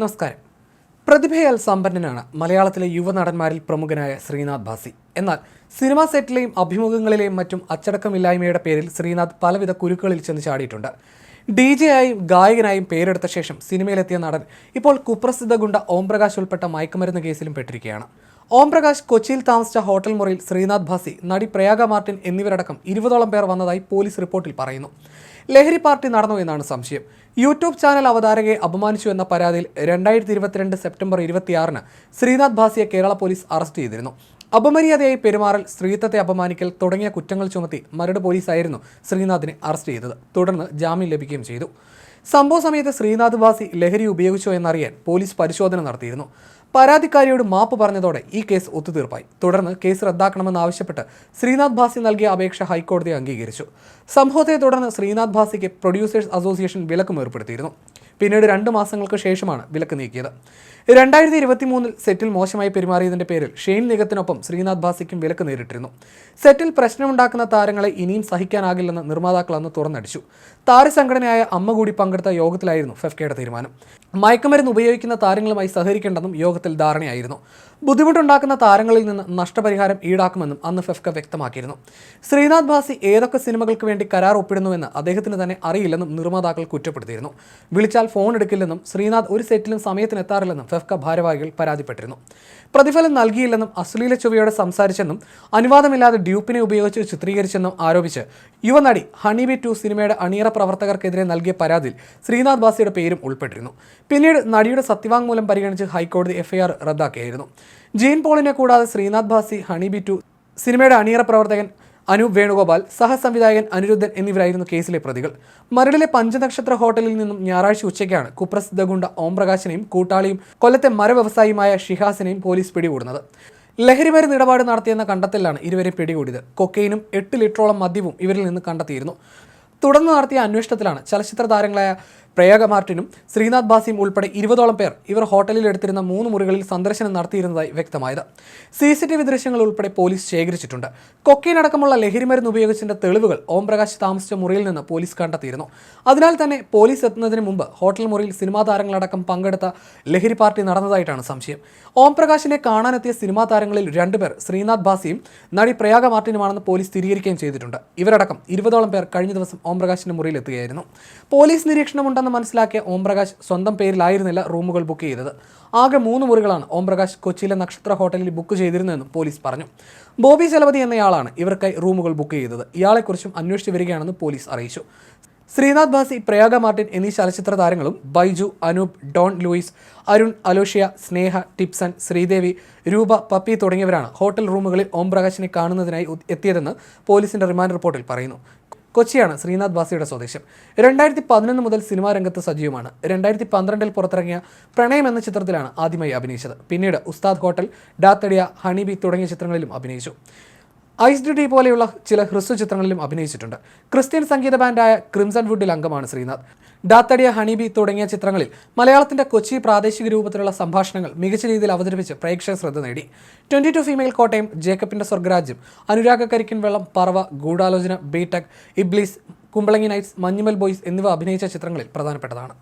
നമസ്കാരം. പ്രതിഭയാൽ സമ്പന്നനാണ് മലയാളത്തിലെ യുവനടന്മാരിൽ പ്രമുഖനായ ശ്രീനാഥ് ഭാസി. എന്നാൽ സിനിമാ സെറ്റിലെയും അഭിമുഖങ്ങളിലെയും മറ്റും അച്ചടക്കമില്ലായ്മയുടെ പേരിൽ ശ്രീനാഥ് പലവിധ കുരുക്കുകളിൽ ചെന്ന് ചാടിയിട്ടുണ്ട്. ഡി ജെ ആയും ഗായകനായും പേരെടുത്ത ശേഷം സിനിമയിലെത്തിയ നടൻ ഇപ്പോൾ കുപ്രസിദ്ധ ഗുണ്ട ഓംപ്രകാശ് ഉൾപ്പെട്ട മയക്കുമരുന്ന് കേസിലും പെട്ടിരിക്കുകയാണ്. ഓംപ്രകാശ് കൊച്ചിയിൽ താമസിച്ച ഹോട്ടൽ മുറിയിൽ ശ്രീനാഥ് ഭാസി നടി പ്രയാഗ മാർട്ടിൻ എന്നിവരടക്കം ഇരുപതോളം പേർ വന്നതായി പോലീസ് റിപ്പോർട്ടിൽ പറയുന്നു. ലഹരി പാർട്ടി നടന്നു എന്നാണ് സംശയം. യൂട്യൂബ് ചാനൽ അവതാരകയെ അപമാനിച്ചു എന്ന പരാതിയിൽ രണ്ടായിരത്തി ഇരുപത്തിരണ്ട് സെപ്റ്റംബർ ഇരുപത്തിയാറിന് ശ്രീനാഥ് ഭാസിയെ കേരള പോലീസ് അറസ്റ്റ് ചെയ്തിരുന്നു. അപമര്യാദയായി പെരുമാറൽ സ്ത്രീത്വത്തെ അപമാനിക്കൽ തുടങ്ങിയ കുറ്റങ്ങൾ ചുമത്തി മരട് പോലീസായിരുന്നു ശ്രീനാഥിനെ അറസ്റ്റ് ചെയ്തത്. തുടർന്ന് ജാമ്യം ലഭിക്കുകയും ചെയ്തു. സംഭവ സമയത്ത് ശ്രീനാഥ് വാസി ലഹരി ഉപയോഗിച്ചോ എന്നറിയാൻ പോലീസ് പരിശോധന നടത്തിയിരുന്നു. പരാതിക്കാരിയോട് മാപ്പ് പറഞ്ഞതോടെ ഈ കേസ് ഒത്തുതീർപ്പായി. തുടർന്ന് കേസ് റദ്ദാക്കണമെന്ന് ആവശ്യപ്പെട്ട് ശ്രീനാഥ് ഭാസി നൽകിയ അപേക്ഷ ഹൈക്കോടതി അംഗീകരിച്ചു. സംഭവത്തെ തുടർന്ന് ശ്രീനാഥ് ഭാസിക്ക് പ്രൊഡ്യൂസേഴ്സ് അസോസിയേഷൻ വിലക്കും ഏർപ്പെടുത്തിയിരുന്നു. പിന്നീട് രണ്ട് മാസങ്ങൾക്ക് ശേഷമാണ് വിലക്ക് നീക്കിയത്. രണ്ടായിരത്തി ഇരുപത്തി മൂന്നിൽ സെറ്റിൽ മോശമായി പെരുമാറിയതിന്റെ പേരിൽ ഷെയ്ൻ നിഗത്തിനൊപ്പം ശ്രീനാഥ് ഭാസിക്കും വിലക്ക് നേരിട്ടിരുന്നു. സെറ്റിൽ പ്രശ്നമുണ്ടാക്കുന്ന താരങ്ങളെ ഇനിയും സഹിക്കാനാകില്ലെന്ന് നിർമ്മാതാക്കൾ അന്ന് തുറന്നടിച്ചു. താരസംഘടനയായ അമ്മ കൂടി പങ്കെടുത്ത യോഗത്തിലായിരുന്നു ഫെഫ്കയുടെ തീരുമാനം. മയക്കുമരുന്ന് ഉപയോഗിക്കുന്ന താരങ്ങളുമായി സഹകരിക്കേണ്ടെന്നും യോഗത്തിൽ ധാരണയായിരുന്നു. ബുദ്ധിമുട്ടുണ്ടാക്കുന്ന താരങ്ങളിൽ നിന്ന് നഷ്ടപരിഹാരം ഈടാക്കുമെന്നും അന്ന് ഫെഫ്ക വ്യക്തമാക്കിയിരുന്നു. ശ്രീനാഥ് ഭാസി ഏതൊക്കെ സിനിമകൾക്ക് വേണ്ടി കരാർ ഒപ്പിടുന്നുവെന്ന് അദ്ദേഹത്തിന് തന്നെ അറിയില്ലെന്നും നിർമ്മാതാക്കൾ കുറ്റപ്പെടുത്തിയിരുന്നു. വിളിച്ചാൽ ഫോൺ എടുക്കില്ലെന്നും ശ്രീനാഥ് ഒരു സെറ്റിലും സമയത്തിന് എത്താറില്ലെന്നും ഫെഫ്ക ഭാരവാഹികൾ പരാതിപ്പെട്ടിരുന്നു. പ്രതിഫലം നൽകിയില്ലെന്നും അശ്ലീല ചുവയോടെ സംസാരിച്ചെന്നും അനുവാദമില്ലാതെ ഡ്യൂപ്പിനെ ഉപയോഗിച്ച് ചിത്രീകരിച്ചെന്നും ആരോപിച്ച് യുവനടി ഹണിബി ടു സിനിമയുടെ അണിയറ പ്രവർത്തകർക്കെതിരെ നൽകിയ പരാതിയിൽ ശ്രീനാഥ് ഭാസിയുടെ പേരും ഉൾപ്പെട്ടിരുന്നു. പിന്നീട് നടിയുടെ സത്യവാങ്മൂലം പരിഗണിച്ച് ഹൈക്കോടതി എഫ്ഐആർ റദ്ദാക്കിയായിരുന്നു ജീൻ പോളിനെ കൂടാതെ ശ്രീനാഥ് ഭാസി ഹണി ബിറ്റു സിനിമയുടെ അണിയറ പ്രവർത്തകൻ അനൂപ് വേണുഗോപാൽ സഹസംവിധായകൻ അനിരുദ്ധൻ എന്നിവരായിരുന്നു കേസിലെ പ്രതികൾ. മരടിലെ പഞ്ചനക്ഷത്ര ഹോട്ടലിൽ നിന്നും ഞായറാഴ്ച ഉച്ചയ്ക്കാണ് കുപ്രസിദ്ധ ഗുണ്ട ഓംപ്രകാശിനെയും കൂട്ടാളിയും കൊല്ലത്തെ മരവ്യവസായിയുമായ ഷിഹാസിനെയും പോലീസ് പിടികൂടുന്നത്. ലഹരിമരുന്ന് ഇടപാട് നടത്തിയെന്ന കണ്ടെത്തലിലാണ് ഇരുവരെ പിടികൂടിയത്. കൊക്കൈനും എട്ട് ലിറ്ററോളം മദ്യവും ഇവരിൽ നിന്ന് കണ്ടെത്തിയിരുന്നു. തുടർന്ന് നടത്തിയ അന്വേഷണത്തിലാണ് ചലച്ചിത്ര താരങ്ങളായ പ്രയാഗ മാർട്ടിനും ശ്രീനാഥ് ബാസിയും ഉൾപ്പെടെ ഇരുപതോളം പേർ ഇവർ ഹോട്ടലിൽ എടുത്തിരുന്ന മൂന്ന് മുറികളിൽ സന്ദർശനം നടത്തിയിരുന്നതായി വ്യക്തമായത്. സി സി ടി വി ദൃശ്യങ്ങൾ ഉൾപ്പെടെ പോലീസ് ശേഖരിച്ചിട്ടുണ്ട്. കൊക്കൈൻ അടക്കമുള്ള ലഹരിമരുന്ന് ഉപയോഗിച്ചതിന്റെ തെളിവുകൾ ഓംപ്രകാശ് താമസിച്ച മുറിയിൽ നിന്ന് പോലീസ് കണ്ടെത്തിയിരുന്നു. അതിനാൽ തന്നെ പോലീസ് എത്തുന്നതിന് മുമ്പ് ഹോട്ടൽ മുറിയിൽ സിനിമാ താരങ്ങളടക്കം പങ്കെടുത്ത ലഹരി പാർട്ടി നടന്നതായിട്ടാണ് സംശയം. ഓംപ്രകാശിനെ കാണാനെത്തിയ സിനിമാ താരങ്ങളിൽ രണ്ടുപേർ ശ്രീനാഥ് ബാസിയും നടി പ്രയാഗ മാർട്ടിനുമാണെന്ന് പോലീസ് സ്ഥിരീകരിക്കുകയും ചെയ്തിട്ടുണ്ട്. ഇവരടക്കം ഇരുപതോളം പേർ കഴിഞ്ഞ ദിവസം ഓംപ്രകാശിന്റെ മുറിയിൽ എത്തുകയായിരുന്നു. പോലീസ് നിരീക്ഷണമുണ്ടെന്ന് മനസ്സിലാക്കിയ ഓംപ്രകാശ് സ്വന്തം പേരിലായിരുന്നില്ല റൂമുകൾ ബുക്ക് ചെയ്തത്. ആകെ മൂന്ന് മുറികളാണ് ഓംപ്രകാശ് കൊച്ചിയിലെ നക്ഷത്ര ഹോട്ടലിൽ ബുക്ക് ചെയ്തിരുന്നതെന്നും പോലീസ് പറഞ്ഞു. ബോബി ചലപതി എന്നയാളാണ് ഇവർക്കായി റൂമുകൾ ബുക്ക് ചെയ്തത്. ഇയാളെക്കുറിച്ചും അന്വേഷിച്ചു വരികയാണെന്ന് പോലീസ് അറിയിച്ചു. ശ്രീനാഥ് ബാസി പ്രയാഗ മാർട്ടിൻ എന്നീ ചലച്ചിത്ര താരങ്ങളും ബൈജു അനൂപ് ഡോൺ ലൂയിസ് അരുൺ അലോഷ്യ സ്നേഹ ടിപ്സൺ ശ്രീദേവി രൂപ പപ്പി തുടങ്ങിയവരാണ് ഹോട്ടൽ റൂമുകളിൽ ഓംപ്രകാശിനെ കാണുന്നതിനായി എത്തിയതെന്ന് പോലീസിന്റെ റിമാൻഡ് റിപ്പോർട്ടിൽ പറയുന്നു. കൊച്ചിയാണ് ശ്രീനാഥ് ബാസിയുടെ സ്വദേശം. രണ്ടായിരത്തി പതിനൊന്ന് മുതൽ സിനിമാ രംഗത്ത് സജീവമാണ്. രണ്ടായിരത്തി പന്ത്രണ്ടിൽ പുറത്തിറങ്ങിയ പ്രണയം എന്ന ചിത്രത്തിലാണ് ആദ്യമായി അഭിനയിച്ചത്. പിന്നീട് ഉസ്താദ് ഹോട്ടൽ ഡാത്തടിയ ഹണിബി തുടങ്ങിയ ചിത്രങ്ങളിലും അഭിനയിച്ചു. ഐസ് ഡ്യൂട്ടി പോലെയുള്ള ചില ഹ്രസ്വ ചിത്രങ്ങളിലും അഭിനയിച്ചിട്ടുണ്ട്. ക്രിസ്ത്യൻ സംഗീത ബാൻഡായ ക്രിംസൺ വുഡിൽ അംഗമാണ് ശ്രീനാഥ്. ഡാത്തടിയ ഹണിബി തുടങ്ങിയ ചിത്രങ്ങളിൽ മലയാളത്തിന്റെ കൊച്ചി പ്രാദേശിക രൂപത്തിലുള്ള സംഭാഷണങ്ങൾ മികച്ച രീതിയിൽ അവതരിപ്പിച്ച് പ്രേക്ഷക ശ്രദ്ധ നേടി. Twenty two female Kottayam ജേക്കബിന്റെ Swargarajyam Anuraga Karikkin Vellam Parava Goodalochana B Tech Iblis Kumbalangi nights Manjummel boys എന്നിവ അഭിനയിച്ച ചിത്രങ്ങളിൽ പ്രധാനപ്പെട്ടതാണ്.